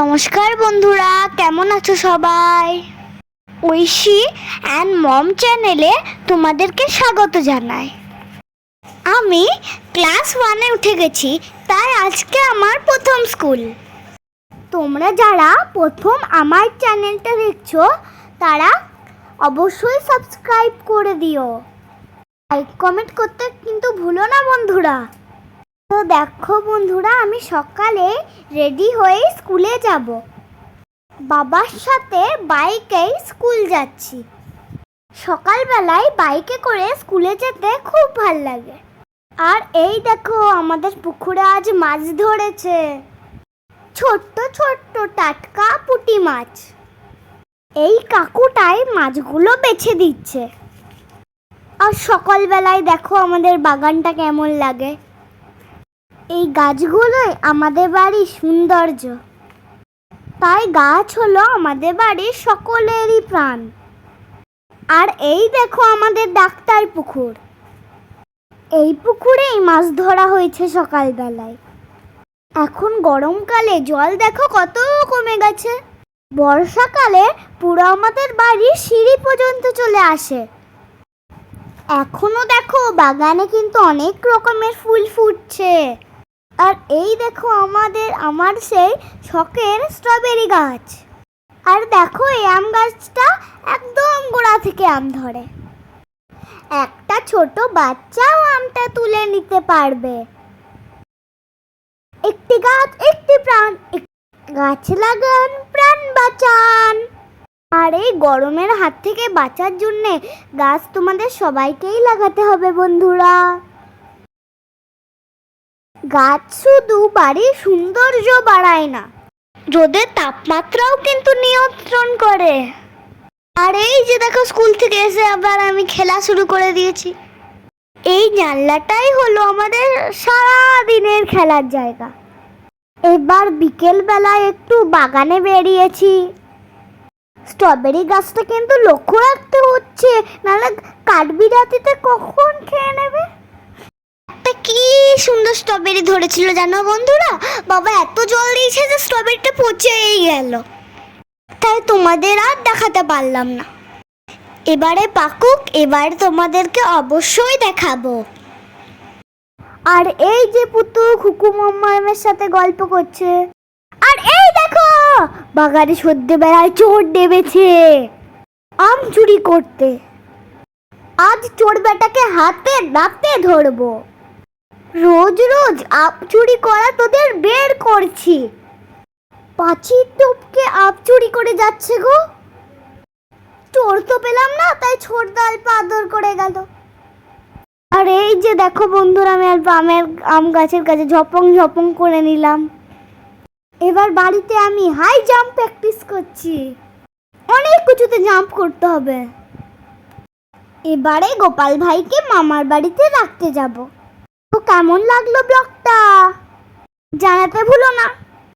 নমস্কার বন্ধুরা, কেমন আছো সবাই? ঐশী অ্যান্ড মম চ্যানেলে তোমাদেরকে স্বাগত জানাই। আমি ক্লাস ওয়ানে উঠে গেছি, তাই আজকে আমার প্রথম স্কুল। তোমরা যারা প্রথম আমার চ্যানেলটা দেখছ, তারা অবশ্যই সাবস্ক্রাইব করে দিও। লাইক, কমেন্ট করতে কিন্তু ভুলো না বন্ধুরা। দেখো বন্ধুরা, আমি সকালে রেডি হয়ে স্কুলে যাব। বাবার সাথে বাইকেই স্কুল যাচ্ছি। সকালবেলায় বাইকে করে স্কুলে যেতে খুব ভালো লাগে। আর এই দেখো, আমাদের পুকুরে আজ মাছ ধরেছে। ছোট্ট ছোট্ট টাটকা পুঁটি মাছ। এই কাকুটাই মাছগুলো বেছে দিচ্ছে। আর সকালবেলায় দেখো আমাদের বাগানটা কেমন লাগে। এই গাছগুলোই আমাদের বাড়ির সৌন্দর্য। তাই গাছ হলো আমাদের বাড়ির সকলেরই প্রাণ। আর এই দেখো আমাদের ডাক্তার পুকুর। এই পুকুরেই মাছ ধরা হয়েছে সকালবেলায়। এখন গরমকালে জল দেখো কত কমে গেছে। বর্ষাকালে পুরো আমাদের বাড়ির সিঁড়ি পর্যন্ত চলে আসে। এখনও দেখো বাগানে কিন্তু অনেক রকমের ফুল ফুটছে। আর এই দেখো আমাদের, আমার সেই শখের স্ট্রবেরি গাছ। আর দেখো এই আম গাছটা একদম গোড়া থেকে আম ধরে। একটা ছোট বাচ্চাও আমটা তুলে নিতে পারবে। একটি গাছ, একটি প্রাণ গাছ লাগান, প্রাণ বাঁচান। আর এই গরমের হাত থেকে বাঁচার জন্যে গাছ তোমাদের সবাইকেই লাগাতে হবে বন্ধুরা। গাছ শুধু বাড়ির সৌন্দর্য বাড়ায় না, রোদের তাপমাত্রাও কিন্তু নিয়ন্ত্রণ করে। আর এই যে দেখো, স্কুল থেকে এসে আবার আমি খেলা শুরু করে দিয়েছি। এই জানলাটাই হলো আমাদের সারা দিনের খেলার জায়গা। এবার বিকেল বেলায় একটু বাগানে বেরিয়েছি। স্ট্রবেরি গাছটা কিন্তু লক্ষ্য রাখতে হচ্ছে, নাহলে কাঠবিড়াতিতে কখন খেয়ে নেবে? সুন্দর স্ট্রবেরি ধরেছিল, জানো বন্ধুরা? বাবা, এত জল দিয়েছে যে স্ট্রবেরিটা পচেই গেল। তাই তোমাদের আর দেখাতে পারলাম না। এবারে পাকুক, এবারে তোমাদেরকে অবশ্যই দেখাবো। আর এই যে পুতু খুকু মাম্মামের সাথে গল্প করছে, আর এই দেখো, বাগানে সদ্যে বেড়ায় চোর ডেবেছে আম চুরি করতে। আজ চোর বেটাকে হাতে নাতে ধরবো। রোজ রোজ আপ চুরি করা তোদের বের করছি। পাঁচির টপকে আপ চুরি করে যাচ্ছে গো। চোর তো পেলাম না, তাই ছোট অল্প আদর করে গেল। আর এই যে দেখো বন্ধুরা, আমি অল্প আমের আম গাছের কাছে ঝপং ঝপং করে নিলাম। এবার বাড়িতে আমি হাই জাম্প প্র্যাকটিস করছি। অনেক কিছুতে জাম্প করতে হবে। এবারে গোপাল ভাইকে মামার বাড়িতে রাখতে যাব। কেমন লাগল ব্লগটা? জানাতে ভুলো না।